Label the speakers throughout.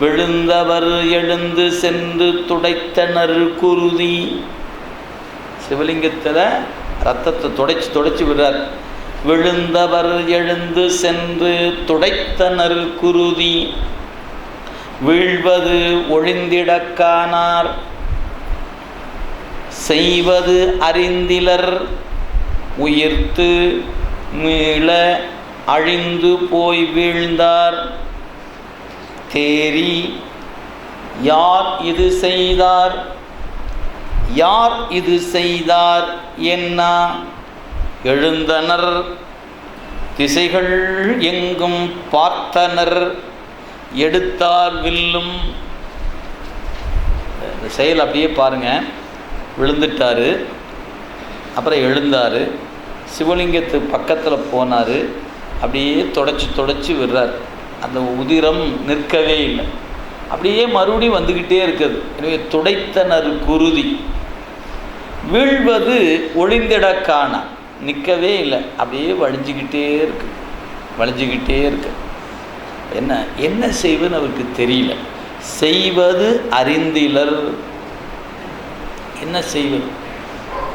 Speaker 1: விழுந்தவர் எழுந்து சென்று துடைத்தனர் குருதி. சிவலிங்கத்தில் ரத்தத்தை துடைச்சி துடைச்சி விடுறார். விழுந்தவர் எழுந்து சென்று துடைத்தனர் குருதி. வீழ்வது ஒழிந்திடக்கானார் செய்வது அறிந்திலர் உயிர்த்து மீள அழிந்து போய் வீழ்ந்தார். தேரி யார் இது செய்தார்? யார் இது செய்தார் என்ன? எழுந்தனர். திசைகள் எங்கும் பார்த்தனர். எடுத்தார் வில்லும். செயல் அப்படியே பாருங்கள் விழுந்துட்டாரு. அப்புறம் எழுந்தார். சிவலிங்கத்து பக்கத்தில் போனார். அப்படியே தொடச்சி தொடச்சி விடுறார். அந்த உதிரம் நிற்கவே இல்லை. அப்படியே மறுபடியும் வந்துக்கிட்டே இருக்குது. எனவே துடைத்தனர் குருதி. வீழ்வது ஒளிந்திடக்கான நிற்கவே இல்லை. அப்படியே வழிஞ்சிக்கிட்டே இருக்கு. வழிஞ்சிக்கிட்டே இருக்கு. என்ன என்ன செய்வதுன்னு அவருக்கு தெரியல. செய்வது அறிந்திலர். என்ன செய்வது?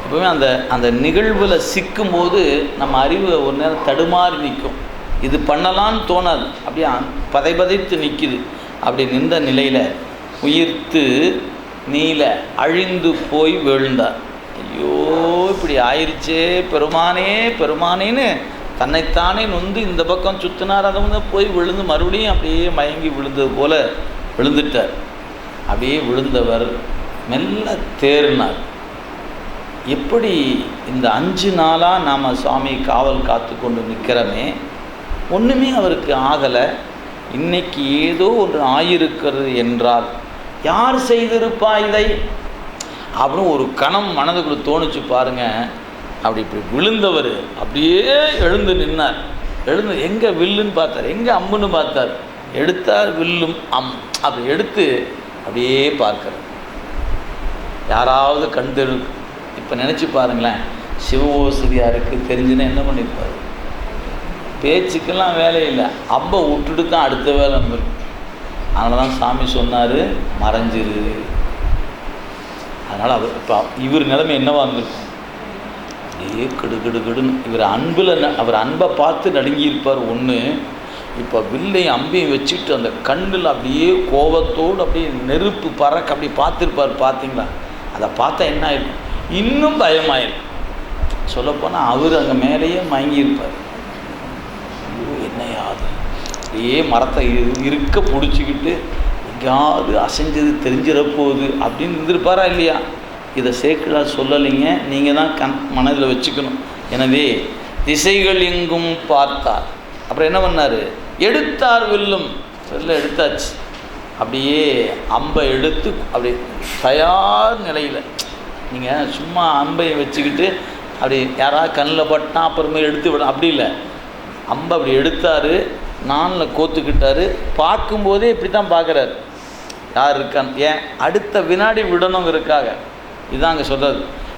Speaker 1: எப்பவுமே அந்த அந்த நிகழ்வில் சிக்கும்போது நம்ம அறிவு ஒரு நேரம் தடுமாறி நிற்கும். இது பண்ணலான்னு தோணாது. அப்படியே பதை பதைபதைத்து நிற்கிது அப்படி நின்ற நிலையில் உயிர்த்து நீல அழிந்து போய் விழுந்தார். ஐயோ இப்படி ஆயிடுச்சே பெருமானே பெருமானேன்னு தன்னைத்தானே நொந்து இந்த பக்கம் சுத்தினார். அதை வந்து போய் விழுந்து மறுபடியும் அப்படியே மயங்கி விழுந்தது போல விழுந்துட்டார். அப்படியே விழுந்தவர் மெல்ல தேறினார். எப்படி இந்த அஞ்சு நாளாக நாம் சுவாமி காவல் காத்து கொண்டு நிற்கிறோமே ஒன்றுமே அவருக்கு ஆகலை. இன்னைக்கு ஏதோ ஒன்று ஆயிருக்கிறது என்றால் யார் செய்திருப்பா இதை? அப்படின்னு ஒரு கணம் மனதுக்குள்ள தோணுச்சு பாருங்க. அப்படி இப்படி விழுந்தவர் அப்படியே எழுந்து நின்னார். எழுந்து எங்கே வில்லுன்னு பார்த்தார். எங்கே அம்புன்னு பார்த்தார். எடுத்தார் வில்லும் அம். அப்படி எடுத்து அப்படியே பார்க்கிறார். யாராவது கண் தெரு இப்போ நினச்சி பாருங்களேன். சிவ ஓசதியாருக்கு தெரிஞ்சுன்னா என்ன பண்ணியிருப்பார் பேச்சுக்கெல்லாம் வேலை இல்லை. அம்பை விட்டுட்டு தான் அடுத்த வேலை வந்துடும் அதனால தான் சாமி சொன்னார் மறைஞ்சிரு. அதனால் அவர் இப்போ இவர் நிலைமை என்னவா இருந்திருக்கும் அப்படியே கிடு கெடு கெடுன்னு. இவர் அன்பில் அவர் அன்பை பார்த்து நடுங்கியிருப்பார் ஒன்று இப்போ வில்லையும் அம்பையும் வச்சுட்டு அந்த கண்ணில் அப்படியே கோபத்தோடு அப்படியே நெருப்பு பறக்க அப்படி பார்த்துருப்பார் பார்த்தீங்களா? அதை பார்த்தா என்ன ஆயிருக்கும் இன்னும் பயமாயிருக்கும் சொல்லப்போனால் அவர் அங்கே மேலேயே மயங்கியிருப்பார். ஐயோ அப்படியே மரத்தை இரு- இருக்க பிடிச்சிக்கிட்டு எங்கேயாவது அசைஞ்சது தெரிஞ்சிட போகுது அப்படின்னு இருந்திருப்பாரா இல்லையா? இதை சேக்கிழா சொல்லலைங்க. நீங்கள் தான் கண் மனதில் வச்சுக்கணும். எனவே திசைகள் எங்கும் பார்த்தார். அப்புறம் என்ன பண்ணார்? எடுத்தார் வில்லும். சொல்ல எடுத்தாச்சு. அப்படியே அம்பை எடுத்து அப்படி தயார் நிலையில் நீங்கள் சும்மா அம்பை வச்சுக்கிட்டு அப்படி யாராவது கண்ணில் பட்டினா அப்புறமே எடுத்து விட அப்படி இல்லை. அம்பை அப்படி எடுத்தார் நானில் கோத்துக்கிட்டார். பார்க்கும்போதே இப்படி தான் பார்க்குறாரு. யார் இருக்கான்? ஏன்? அடுத்த வினாடி விடணுங்கிறதுக்காக. இதான் அங்கே சொல்கிறது